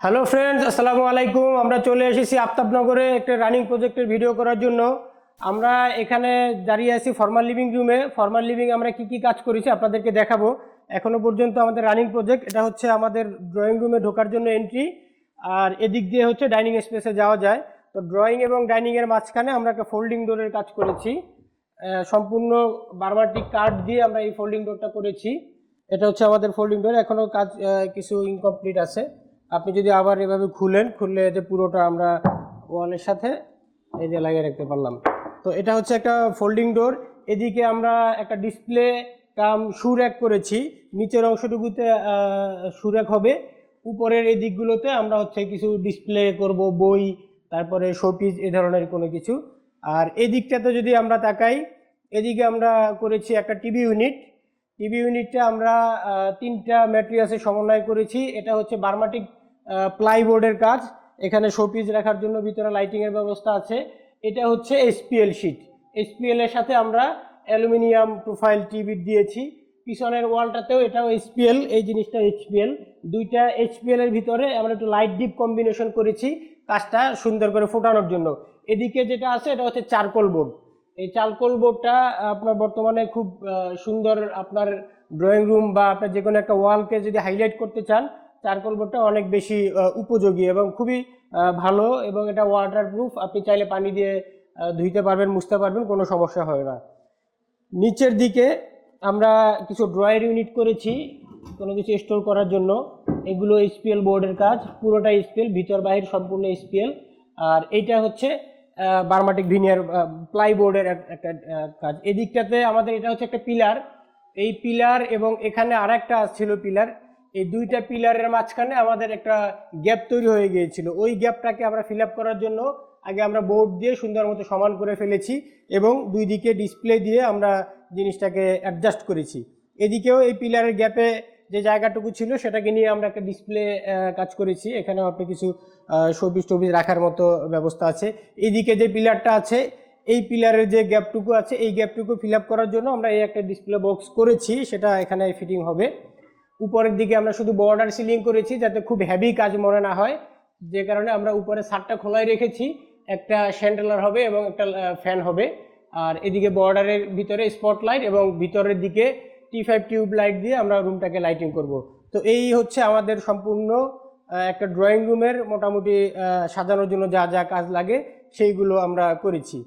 Hello friends আসসালামু আলাইকুম আমরা চলে এসেছি আফতাবনগরে একটা রানিং প্রজেক্টের ভিডিও করার জন্য। আমরা এখানে দাঁড়িয়ে আছি formal living room formal living আমরা কি কি কাজ করেছি আপনাদেরকে দেখাবো। এখনও পর্যন্ত আমাদের রানিং প্রজেক্ট এটা হচ্ছে আমাদের ড্রয়িং রুমে ঢোকার জন্য এন্ট্রি আর এদিক দিয়ে হচ্ছে ডাইনিং স্পেসে যাওয়া যায়। তো ড্রয়িং এবং ডাইনিংয়ের মাঝখানে আমরা একটা ফোল্ডিং ডোরের কাজ করেছি। সম্পূর্ণ বারবারটিক কাঠ দিয়ে আমরা এই ফোল্ডিং ডোরটা করেছি। এটা হচ্ছে আমাদের ফোল্ডিং ডোর এখনও কাজ কিছু ইনকমপ্লিট আছে। আপনি যদি আবার এভাবে খুলেন, খুললে যে পুরোটা আমরা ওয়ালের সাথে এই যে লাগিয়ে রাখতে পারলাম। তো এটা হচ্ছে একটা ফোল্ডিং ডোর এদিকে আমরা একটা ডিসপ্লে কাম সুরেক করেছি। নিচের অংশটুকুতে সুরেক হবে। উপরের এই দিকগুলোতে আমরা হচ্ছে কিছু ডিসপ্লে করব, বই, তারপরে শোপিস এ ধরনের কোনো কিছু। আর এদিকটাতে যদি আমরা তাকাই, এদিকে আমরা করেছি একটা টিভি ইউনিট টিভি ইউনিটটা আমরা তিনটা ম্যাটেরিয়ালসে সমন্বয় করেছি। এটা হচ্ছে বার্মাটিক প্লাইবোর্ডের কাজ। এখানে শোপিস রাখার জন্য ভিতরে লাইটিংয়ের ব্যবস্থা আছে। এটা হচ্ছে এসপিএল শিট এসপিএল এর সাথে আমরা অ্যালুমিনিয়াম প্রোফাইল টিভি দিয়েছি। পিছনের ওয়ালটাতেও এটাও এইচপিএল এই জিনিসটা এইচপিএল দুইটা এইচপিএল এর ভিতরে আমরা একটু লাইট ডিপ কম্বিনেশন করেছি কাজটা সুন্দর করে ফোটানোর জন্য। এদিকে যেটা আছে, এটা হচ্ছে চারকোল বোর্ড। এই চারকোল বোর্ডটা আপনার বর্তমানে খুব সুন্দর আপনার ড্রয়িং রুম বা আপনার যে কোনো একটা ওয়ালকে যদি হাইলাইট করতে চান চারকোল বোর্ডটা অনেক বেশি উপযোগী এবং খুবই ভালো এবং এটা ওয়াটার প্রুফ আপনি চাইলে পানি দিয়ে ধুইতে পারবেন, মুছতে পারবেন, কোনো সমস্যা হয় না। নিচের দিকে আমরা কিছু ড্রয়ার ইউনিট করেছি, কোনো কিছু স্টোর করার জন্য। এগুলো এইচপিএল বোর্ডের কাজ, পুরোটা এইচপিএল ভিতর, বাহির সম্পূর্ণ এইচপিএল আর এইটা হচ্ছে বার্মাটিক ভিনিয়ার প্লাই বোর্ডের একটা কাজ। এদিকটাতে আমাদের এটা হচ্ছে একটা পিলার এই পিলার এবং এখানে আর একটা ছিল পিলার এই দুইটা পিলারের মাঝখানে আমাদের একটা গ্যাপ তৈরি হয়ে গিয়েছিল। ওই গ্যাপটাকে আমরা ফিল করার জন্য আগে আমরা বোর্ড দিয়ে সুন্দর মতো সমান করে ফেলেছি এবং দুই দিকে ডিসপ্লে দিয়ে আমরা জিনিসটাকে অ্যাডজাস্ট করেছি। এদিকেও এই পিলারের গ্যাপে যে জায়গাটুকু ছিল সেটাকে নিয়ে আমরা একটা ডিসপ্লে কাজ করেছি। এখানেও আপনি কিছু শোবিস টবিস রাখার মতো ব্যবস্থা আছে। এদিকে যে পিলারটা আছে, এই পিলারের যে গ্যাপটুকু আছে, এই গ্যাপটুকু ফিল করার জন্য আমরা এই একটা ডিসপ্লে বক্স করেছি। সেটা এখানে ফিটিং হবে। উপরের দিকে আমরা শুধু বর্ডার সিলিং করেছি যাতে খুব হেভি কাজ মনে না হয়। যে কারণে আমরা উপরে ছাদটা খোলাই রেখেছি। একটা শ্যান্ডেলার হবে এবং একটা ফ্যান হবে। আর এদিকে বর্ডারের ভিতরে স্পটলাইট এবং ভিতরের দিকে টি ফাইভ টিউব লাইট দিয়ে আমরা রুমটাকে লাইটিং করব। তো এই হচ্ছে আমাদের সম্পূর্ণ একটা ড্রয়িং রুমের মোটামুটি সাজানোর জন্য যা যা কাজ লাগে সেইগুলো আমরা করেছি।